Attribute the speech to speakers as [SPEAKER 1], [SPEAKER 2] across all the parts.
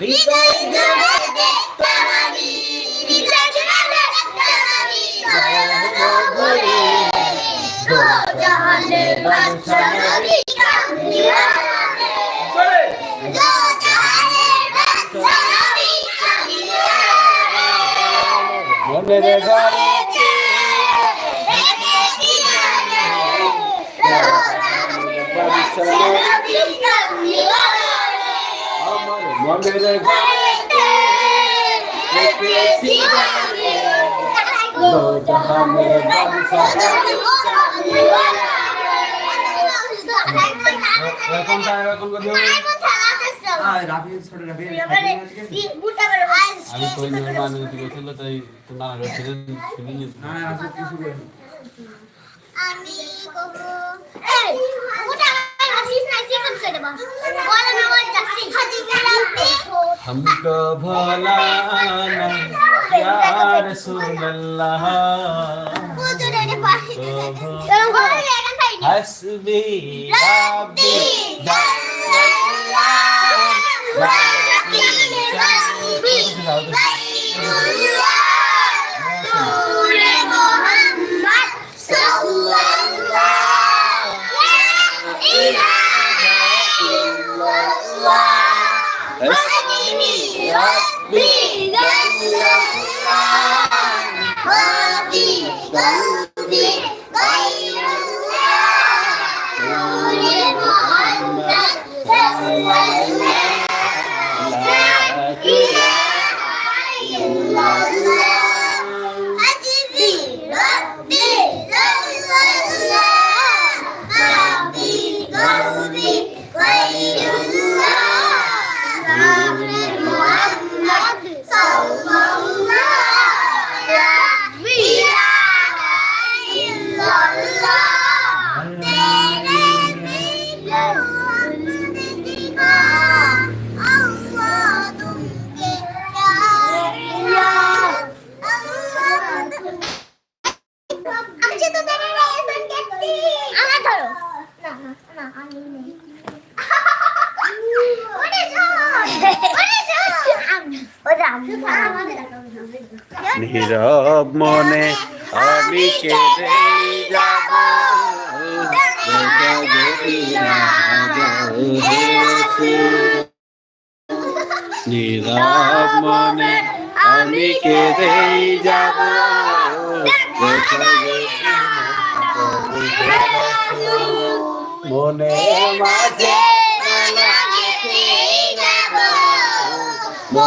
[SPEAKER 1] হৃদয় জুড়ে দেখতাম আমি হৃদয় জুড়ে দেখতাম আমি নগরে দো জাহানের বাদশা নবী কামলিওয়ালা
[SPEAKER 2] মনের ঘরে
[SPEAKER 1] রেখেছি
[SPEAKER 2] আমি কই নিয়ে মানে দিকে ছিল তাই তো না ছিল তুমি
[SPEAKER 1] আমি কবো এই ওটা আসিস না সে কোন করে বল বল না বল যাচ্ছি হাজি রাব্বি
[SPEAKER 2] हमको
[SPEAKER 1] भोला यार सुल्लाह
[SPEAKER 2] हसबी रब्बी
[SPEAKER 1] जल्लाह
[SPEAKER 2] নীরব মনে আমি কেঁদে যাব। নীরব মনে আমি কেঁদে যাব। মনে মাঝে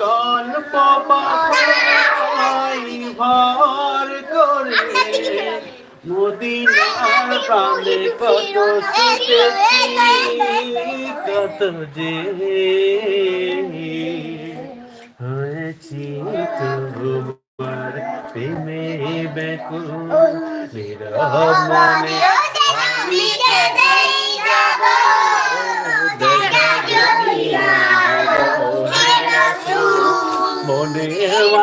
[SPEAKER 2] কল্প ভর করে। মদিনার প্রাণে কত কত যে হয়েছি তোমার প্রেমে বেকুল নীরব মনে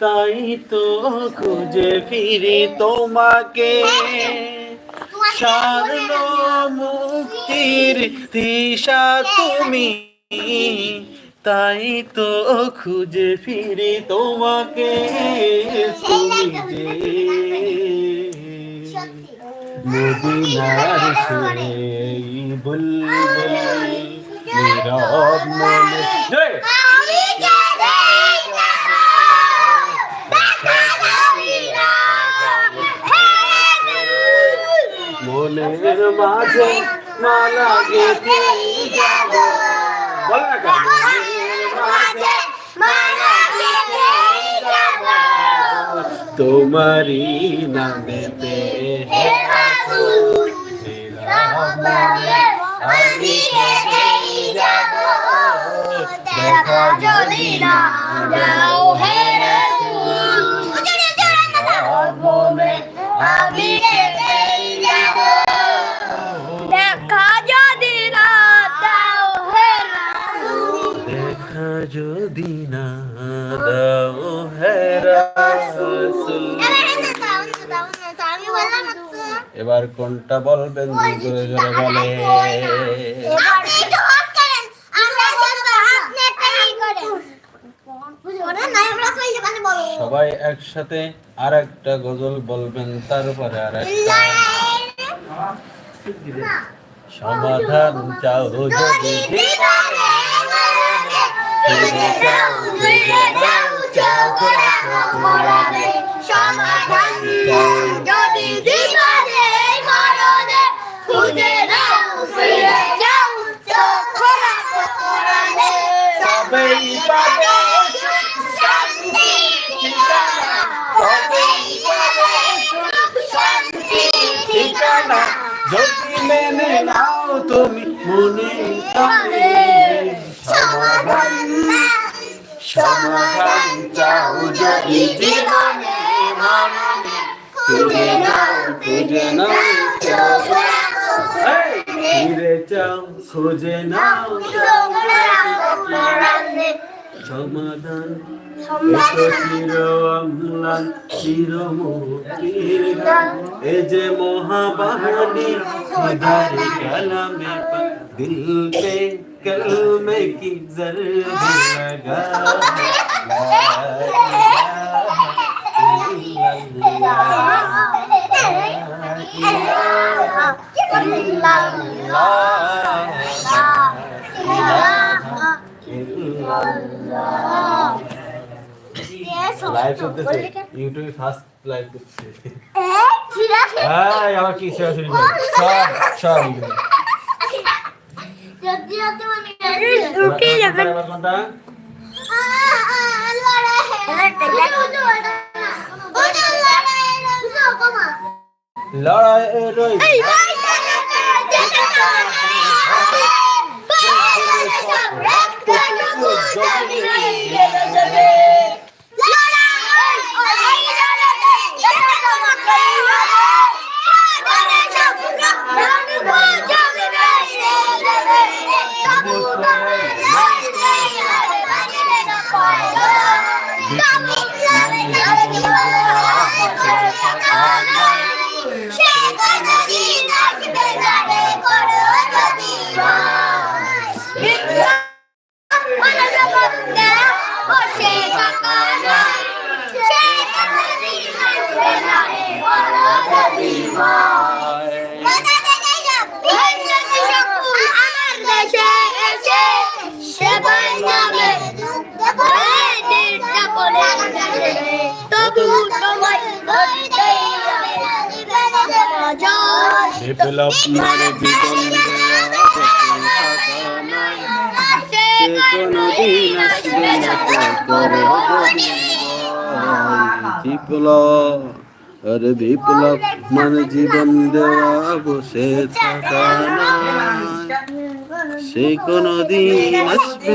[SPEAKER 2] তাই তো খুঁজে ফিরি তোমাকে। সার্ন মুক্তির দিশা তুমি। তাই তো খুঁজে ফিরি তোমাকে তুমি যে। মদিনার সেই বুলবুল, নীরব মনে জয়
[SPEAKER 1] আমি কেঁদে যাব দেখা যাবি না হে
[SPEAKER 2] মনের মাঝে মালা গেঁথে যাব বল না কেন? মাঝে
[SPEAKER 1] মালা গেঁথে যাব
[SPEAKER 2] তোমারই
[SPEAKER 1] দেখা যদি না দাও হে
[SPEAKER 2] এবার কোনটা বলবেন। সবাই একসাথে আর একটা গজল বলবেন তারপরে আর একটা সমাধান চাও যদি
[SPEAKER 1] সমাধান যদি
[SPEAKER 2] মেনে নাও তুমি মনে সমাধান সমাধান চাও যদি জীবনে মরণে। খুঁজে নাও খুঁজে নাও
[SPEAKER 1] চোখ রাখো
[SPEAKER 2] ফিরে চাও খুঁজে নাও।
[SPEAKER 1] চোখ রাখো
[SPEAKER 2] সমাধান। এ যে কালামে পা দিল पे कलमे की जर्द लगा ला লাইভ করতেছে ইউটিউবে ফার্স্ট লাইভ করতেছে এই আমার কি সরাসরি ভাই সব সব লড়াই বিপ্লব মানে জীবন কোনদিন বিপ্লব মানে জীবন দেওয়া বসে থাকা সে কোনদিন আসবে